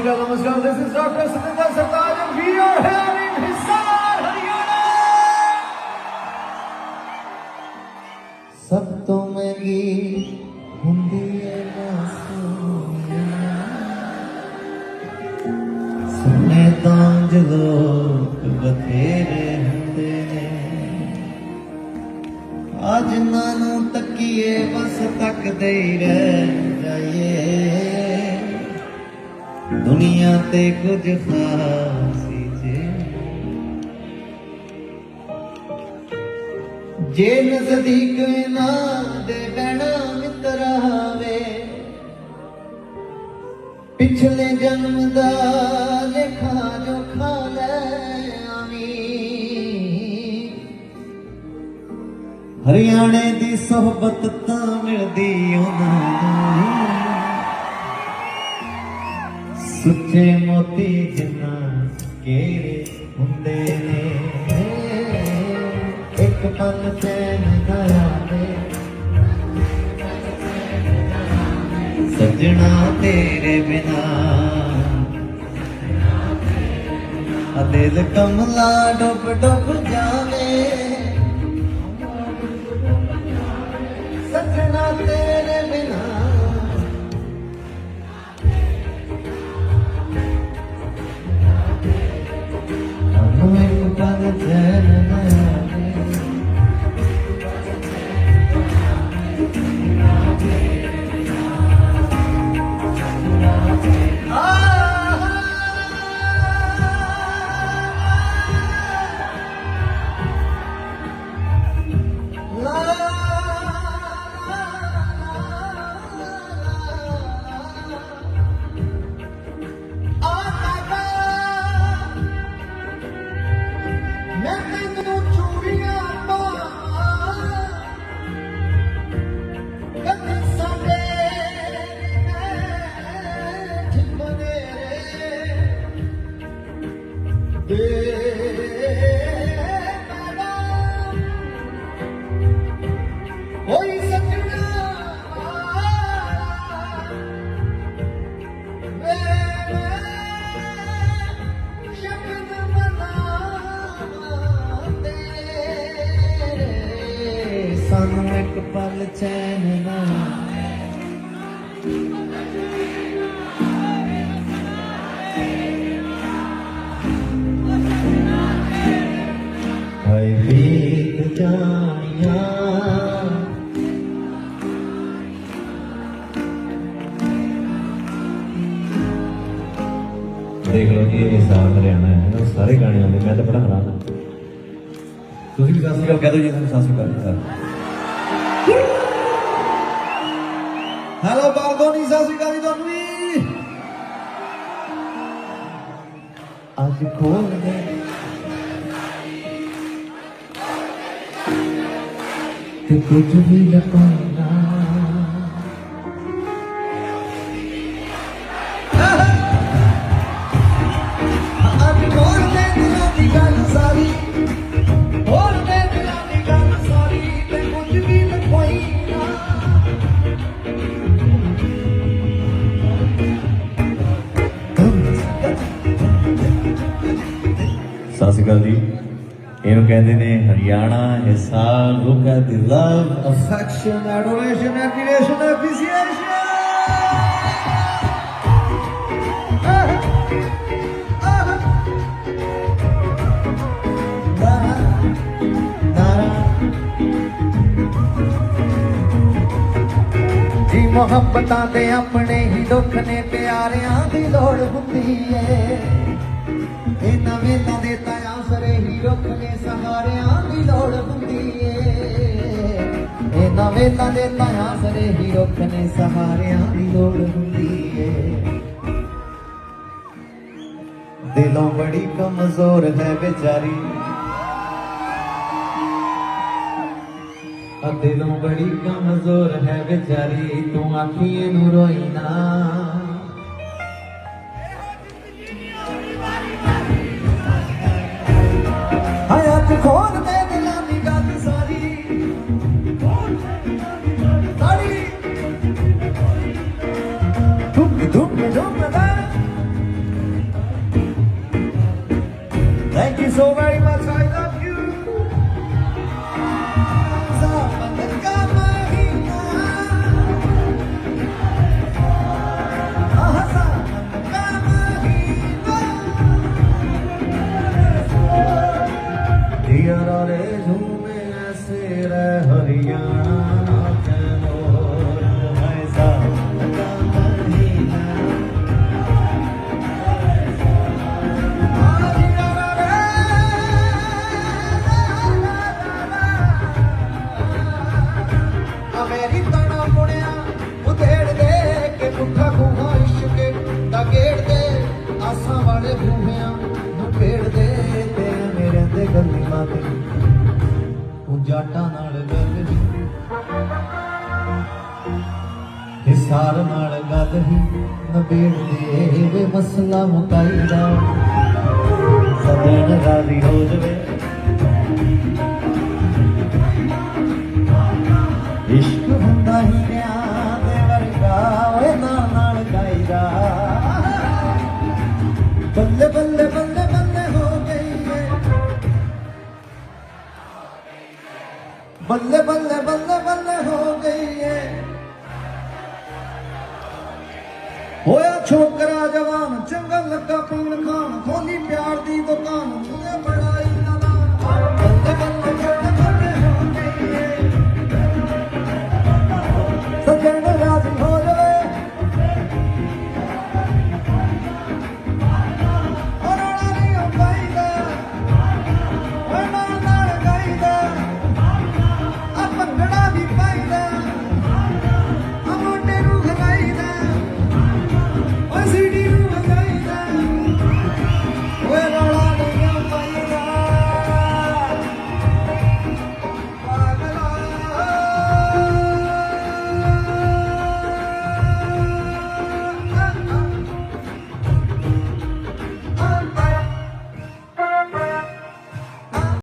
ਸ਼੍ਰੀ ਅਕਾਲ ਨਮਸਕਾਰ this is doctor Satinder Sartaaj and we are here in Hisar ਸਭ ਤੋਂ ਮਹਿੰਗੀ ਹੁੰਦੀ ਹੈ ਮਾਸੂਮੀਅਤ ਸੁਨੇ ਤਾਂ ਜਦੋਂ ਬਥੇਰੇ ਹੁੰਦੇ ਨੇ। ਅੱਜ ਜਿਨ੍ਹਾਂ ਨੂੰ ਤੱਕੀਏ ਬਸ ਤੱਕਦੇ ਹੀ ਰਹਿ ਜਾਈਏ। ਦੁਨੀਆ ਤੇ ਕੁਝ ਖਾਸ ਜੇ। ਜੇ ਨਜ਼ਦੀਕ ਨਾ ਦੇ ਬਹਿਣਾ ਮਿੱਤਰਾ ਵੇ ਪਿਛਲੇ ਜਨਮ ਦਾ ਲੇਖਾ ਜੋ ਖਾ ਲੈ ਆਵੀਂ। ਹਰਿਆਣੇ ਦੀ sohbat ਤਾਂ ਮਿਲਦੀ ਉਹਨਾਂ ਨੂੰ ਸੁੱਚੇ ਮੋਤੀ ਜਿੰਨਾ ਕਿਹੜੇ ਹੁੰਦੇ ਨੇ। ਇੱਕ ਪਲ ਚੈਨ ਨਾ ਆਵੇ ਸੱਜਣਾ ਤੇਰੇ ਬਿਨਾ। ਆ ਦਿਲ ਕਮਲਾ ਡੁੱਬ ਡੁੱਬ ਜਾਵੇ। ਦੇ ਬੀਤ ਦੇਖ ਲਓ ਜੀ, ਇਹ ਸਾਲ ਹਰਿਆਣਾ ਹੈ ਨਾ ਸਾਰੇ ਗਾਣੇ ਆਉਂਦੇ ਮੈਂ ਤਾਂ ਬੜਾ ਹੈਰਾਨ ਹਾਂ। ਤੁਸੀਂ ਵੀ ਸਤਿ ਸ਼੍ਰੀ ਅਕਾਲ ਕਹਿ ਦਿਓ ਜੀ ਤੁਹਾਨੂੰ ਸਤਿ ਸ਼੍ਰੀ ਅਕਾਲ ਸਰ। ਹੈਲੋ ਬਾਗੋਨੀ ਸਤਿ ਸ਼੍ਰੀ ਅਕਾਲ ਜੀ ਤੁਹਾਨੂੰ ਵੀ। ਅੱਜ ਖੋਲ ਦੇ ਤੇ ਕੁਝ ਵੀ ਲਕਾਉਣਾ ਅੱਜ ਖੋਲ ਦੇ ਦਿਲਾਂ ਦੀ ਗੱਲ ਸਾਰੀ ਖੋਲ ਦੇ ਦਿਲਾਂ ਦੀ ਗੱਲ ਸਾਰੀ ਤੇ ਕੁਝ ਵੀ ਲਕੋਈ ਨਾ ਸਤਿ ਸ਼੍ਰੀ ਅਕਾਲ ਜੀ। ਇਹਨੂੰ ਕਹਿੰਦੇ ਨੇ Haryana Hisar look at the love affection adoration admiration appreciation ਜੀ ਮੁਹੱਬਤਾਂ ਦੇ ਆਪਣੇ ਹੀ ਦੁੱਖ ਨੇ ਪਿਆਰਿਆਂ ਦੀ ਲੋੜ ਹੁੰਦੀ ਏ। ਇਹ ਨਵੇਂ ਨਵੇਂ ਤਾਂ ਆਸਰੇ ਹੀ ਰੁੱਖ ਨੇ ਸਹਾਰਿਆਂ ਦੀ ਲੋੜ ਹੁੰਦੀ ਏ। ਇਹ ਨਵੇਂ ਨਵੇਂ ਤਾਂ ਆਸਰੇ ਹੀ ਰੁੱਖ ਨੇ ਸਹਾਰਿਆਂ ਦੀ ਲੋੜ ਹੁੰਦੀ ਏ। ਦਿਲੋਂ ਬੜੀ ਕਮਜ਼ੋਰ ਹੈ ਵਿਚਾਰੀ। ਆ ਦਿਲੋਂ ਬੜੀ ਕਮਜ਼ੋਰ ਹੈ ਵਿਚਾਰੀ। ਤੂੰ ਆਖੀਏ ਨੂੰ ਰੋਈ ਨਾ। Thank you so very much. ਜਾਟਾਂ ਨਾਲ ਗੱਲ ਹੀ। ਹਿਸਾਰ ਨਾਲ ਗੱਲ ਹੀ। ਨਬੇੜ ਦੇ ਵੇ ਮਸਲਾ ਮੁਕਾਈਦਾ ਸਦਨ ਰਾਜ਼ੀ ਹੋ ਜਵੇ ਬੱਲੇ ਬੱਲੇ ਬੱਲੇ ਬੱਲੇ ਹੋ ਗਈ ਏ। ਹੋਇਆ ਛੋਕਰਾ ਜਵਾਨ ਚੰਗਾ ਲੱਗਾ ਪੀਣ